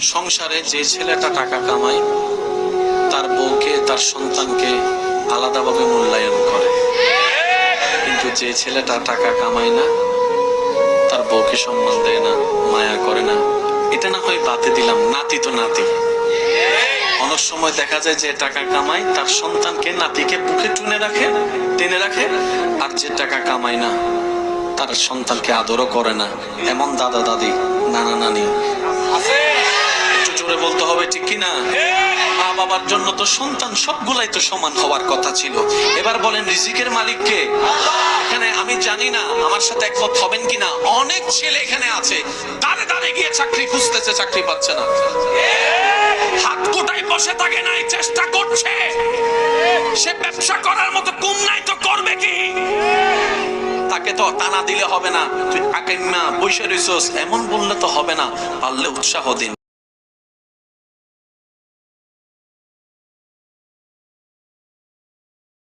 সংসারে যে ছেলেটা টাকা কামায়, তার বউকে, তার সন্তানকে আলাদাভাবে মূল্যায়ন করে। কিন্তু যে ছেলেটা টাকা কামায় না, তার বউকে সম্মান দেয় না, মায়া করে না। এটা না হয় বাতে দিলাম, নাতি তো নাতি। অনেক সময় দেখা যায় যে টাকা কামায়, তার সন্তানকে নাতিকে বুকে টুনে রাখে, টেনে রাখে, আর যে টাকা কামায় না, তার সন্তানকে আদরও করে না। এমন দাদা দাদি নানা নানি বলতে হবে ঠিক কি না মা বাবার জন্য তো সন্তান সবগুলাই তো সমান হওয়ার কথা ছিল। এবার বলেন রিজিকের মালিক কে? এখানে আমি জানি না আমার সাথে একমত হবেন কিনা। অনেক ছেলে এখানে আছে দাঁড়ে দাঁড়ে গিয়ে চাকরি খুঁজতেছে চাকরি পাচ্ছে না। হাত কোটায় বসে থাকে নাই চেষ্টা করছে। সে ব্যবসা করার মতো কুম নাই তো করবে কি? তাকে তো টানা দিলে হবে না। তুই আকাইমা বসে রইছস এমন বললে তো হবে না। পারলে উৎসাহ দিন।